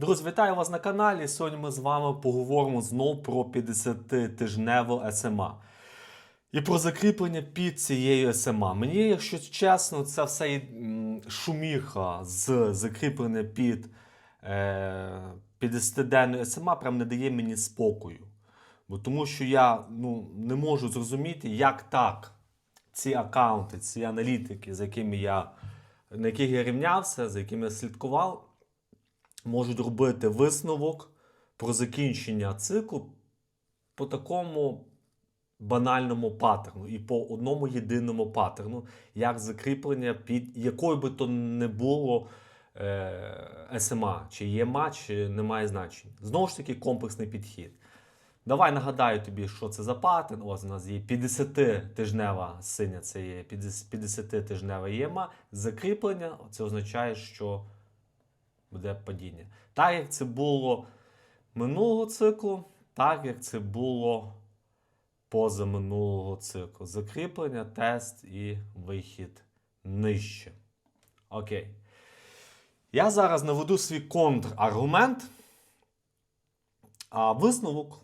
Друзі, вітаю вас на каналі. Сьогодні ми з вами поговоримо знов про 50-тижневу СМА. І про закріплення під цією СМА. Мені, якщо чесно, це все шуміха з закріплення під е, 50-денною СМА прям не дає мені спокою. Бо тому що я ну, не можу зрозуміти, як так ці аккаунти, ці аналітики, з якими я, на яких я рівнявся, за якими я слідкував, можуть робити висновок про закінчення циклу по такому банальному паттерну і по одному єдиному паттерну, як закріплення під якою би то не було е, СМА, чи ЄМА, чи немає значення. Знову ж таки, комплексний підхід. Давай нагадаю тобі, що це за паттерн. Ось у нас є 50-тижнева синя, це є 50-тижнева ЄМА. Закріплення це означає, що буде падіння. Так як це було минулого циклу, так як це було позаминулого циклу. Закріплення, тест і вихід нижче. Окей. Я зараз наведу свій контраргумент, а висновок,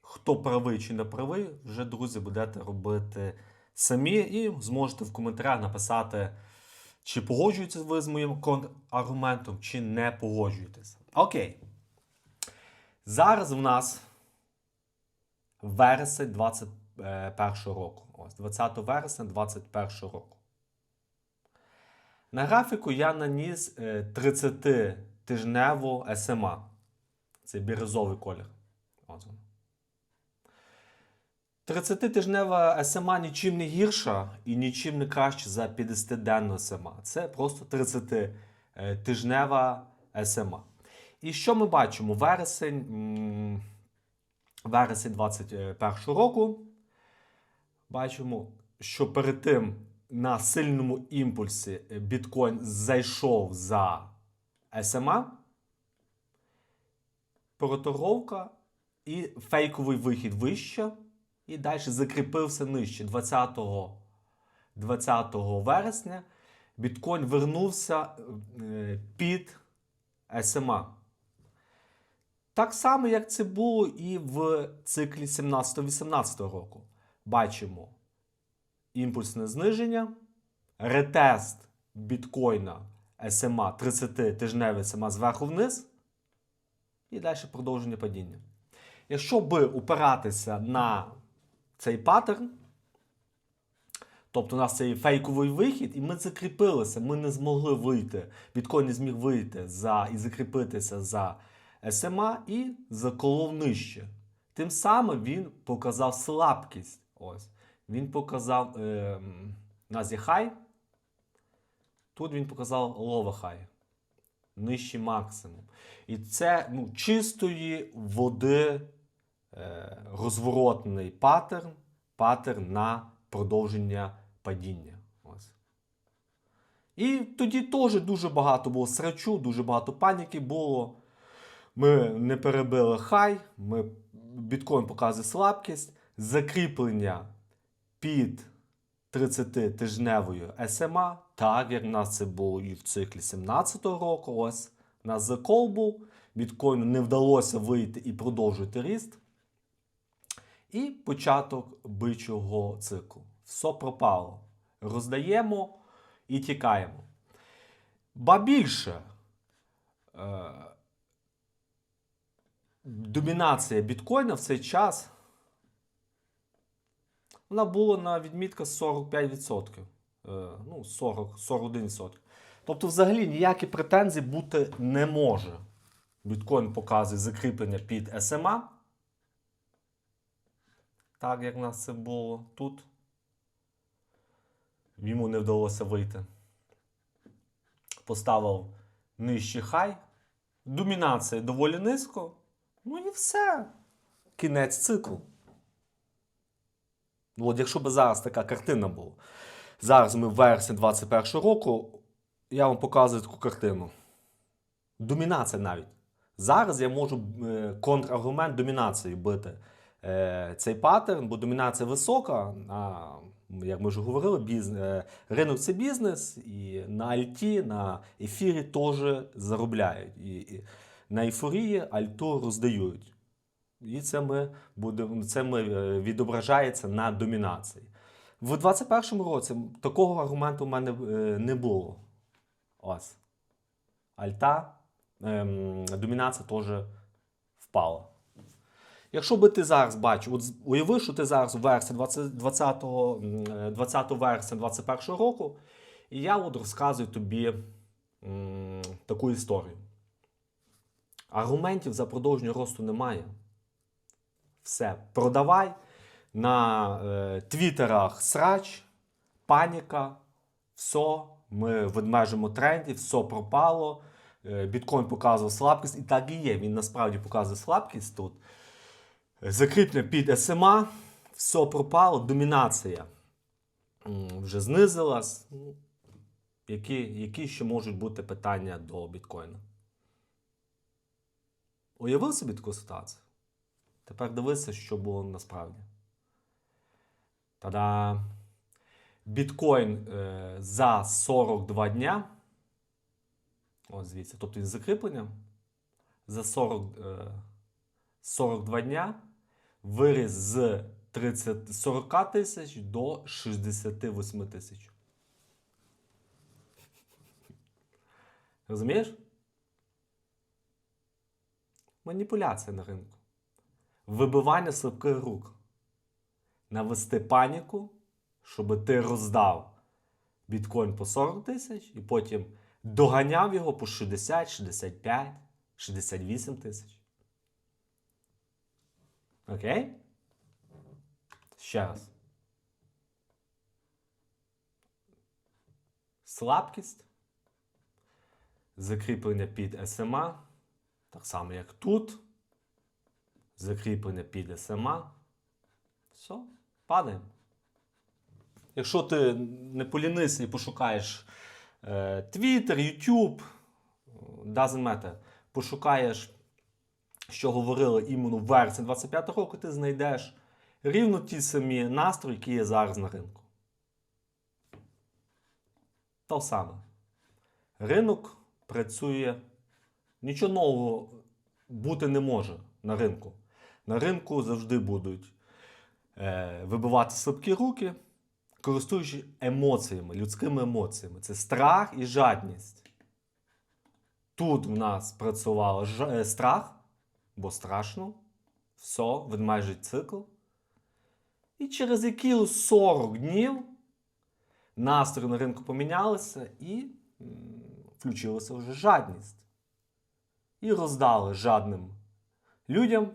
хто правий чи не правий, вже, друзі, будете робити самі і зможете в коментарях написати, чи погоджуєтесь ви з моїм контраргументом, чи не погоджуєтесь. Окей. Зараз в нас вересень 21 року. Ось 20 вересня 21 року. На графіку я наніс е, 30-тижневу СМА. Це бірюзовий колір. Ось воно. 30-тижнева СМА нічим не гірша і нічим не краще за 50-денну СМА. Це просто 30-тижнева СМА. І що ми бачимо? Вересень, вересень 21 року. Бачимо, що перед тим на сильному імпульсі біткоін зайшов за СМА. Проторговка і фейковий вихід вище. І далі закріпився нижче 20, 20 вересня. Біткоін вернувся е, під СМА. Так само, як це було і в циклі 17-18 року. Бачимо імпульсне зниження, ретест біткоїна SMA 30 тижневий SMA зверху вниз. І далі продовження падіння. Якщо би упиратися на цей паттерн, тобто у нас цей фейковий вихід, і ми закріпилися, ми не змогли вийти, біткоін не зміг вийти за, і закріпитися за СМА і заколов нижче. Тим самим він показав слабкість. Ось. Він показав, е, у хай, тут він показав лове хай. Нижчий максимум. І це ну, чистої води розворотний паттерн, паттерн на продовження падіння. І тоді теж дуже багато було срачу, дуже багато паніки було. Ми не перебили хай, ми, біткоін показує слабкість, закріплення під 30-тижневою SMA, так як в нас це було і в циклі 17-го року. Ось у нас закол був, біткоїну не вдалося вийти і продовжити ріст. І початок бичого циклу. Все пропало. Роздаємо і тікаємо. Ба більше. Е, домінація біткоїна в цей час вона була на відмітка 45%. Е, ну, 40, 41%. Тобто, взагалі ніякі претензії бути не може. Біткоін показує закріплення під SMA. Так, як в нас це було тут. Йому не вдалося вийти. Поставив нижчий хай. Домінація доволі низько. Ну і все. Кінець циклу. От якщо б зараз така картина була. Зараз ми в вересні 21 року, я вам показую таку картину. Домінація навіть. Зараз я можу е, контраргумент домінації бити цей паттерн, бо домінація висока, а як ми вже говорили, біз... е, ринок це бізнес, і на альті, на ефірі теж заробляють. І, і на ейфорії альту роздають. І це ми будемо, це ми е, відображається на домінації. В 2021 році такого аргументу в мене е, не було. Ось. Альта, ем, домінація теж впала. Якщо би ти зараз бачив, от уяви, що ти зараз у версії 20, 20, е, 20 вересня 21 року, і я от розказую тобі м, таку історію. Аргументів за продовження росту немає. Все, продавай на е, твіттерах срач, паніка, все, ми в ведмежому тренді, все пропало. Е, Біткоін показував слабкість, і так і є. Він насправді показує слабкість тут. Закріплення під СМА, все пропало, домінація вже знизилась. Ну, Які, які ще можуть бути питання до біткоїна? Уявив собі таку ситуацію? Тепер дивися, що було насправді. Та-да! Біткоін е, за 42 дня. Ось звідси. Тобто він з закріпленням. За 40, е, 42 дня виріс з 30, 40 тисяч до 68 тисяч. Розумієш? Маніпуляція на ринку. Вибивання слабких рук. Навести паніку, щоб ти роздав біткоін по 40 тисяч і потім доганяв його по 60, 65, 68 тисяч. Окей? Ще раз. Слабкість. Закріплення під СМА. Так само, як тут. Закріплення під СМА. Все, падаємо. Якщо ти не полінися і пошукаєш е, Twitter, YouTube, doesn't matter, пошукаєш, що говорили іменно в версії 25 року, ти знайдеш рівно ті самі настрої, які є зараз на ринку. То саме. Ринок працює, нічого нового бути не може на ринку. На ринку завжди будуть е, вибивати слабкі руки, користуючись емоціями, людськими емоціями. Це страх і жадність. Тут в нас працював е, страх, бо страшно. Все, ведмежий цикл. І через які 40 днів настрої на ринку помінялися і включилася вже жадність. І роздали жадним людям,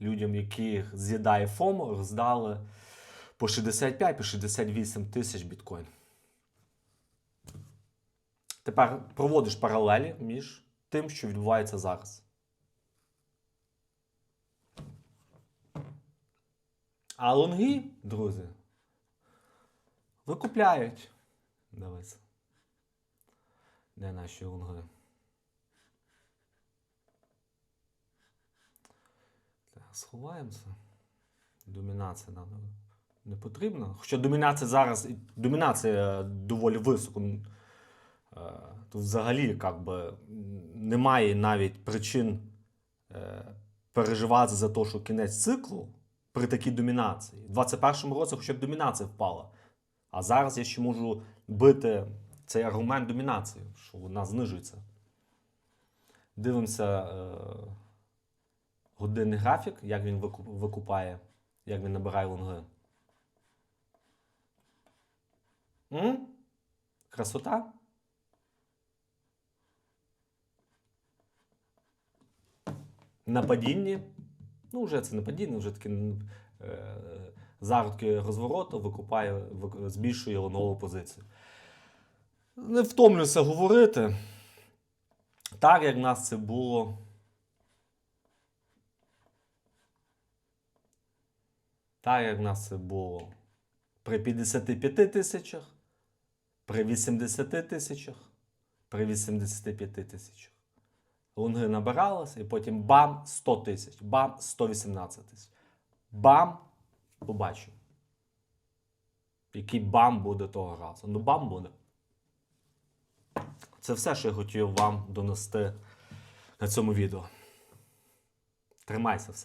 людям, яких з'їдає ФОМО, роздали по 65 по 68 тисяч біткоін. Тепер проводиш паралелі між тим, що відбувається зараз. А лонги, друзі, викупляють. Дивись. Де наші лонги? Так, сховаємося. Домінація нам не потрібна. Хоча домінація зараз, домінація доволі високо. Е, Тут взагалі як би, немає навіть причин е, переживати за те, що кінець циклу при такій домінації. У 2021 році хоча б домінація впала. А зараз я ще можу бити цей аргумент домінації, що вона знижується. Дивимося е, годинний графік, як він викупає, як він набирає лонги. М? Красота? На падінні. Ну, вже це не падіння, вже таке е, зародки розвороту викупає, збільшує лонову позицію. Не втомлюся говорити. Так, як в нас це було. Так, як в нас це було при 55 тисячах, при 80 тисячах, при 85 тисячах. Лонги набиралися, і потім бам 100 тисяч, бам 118 тисяч. Бам! Побачимо. який бам буде того разу. Ну, бам буде. Це все, що я хотів вам донести на цьому відео. Тримайся, все.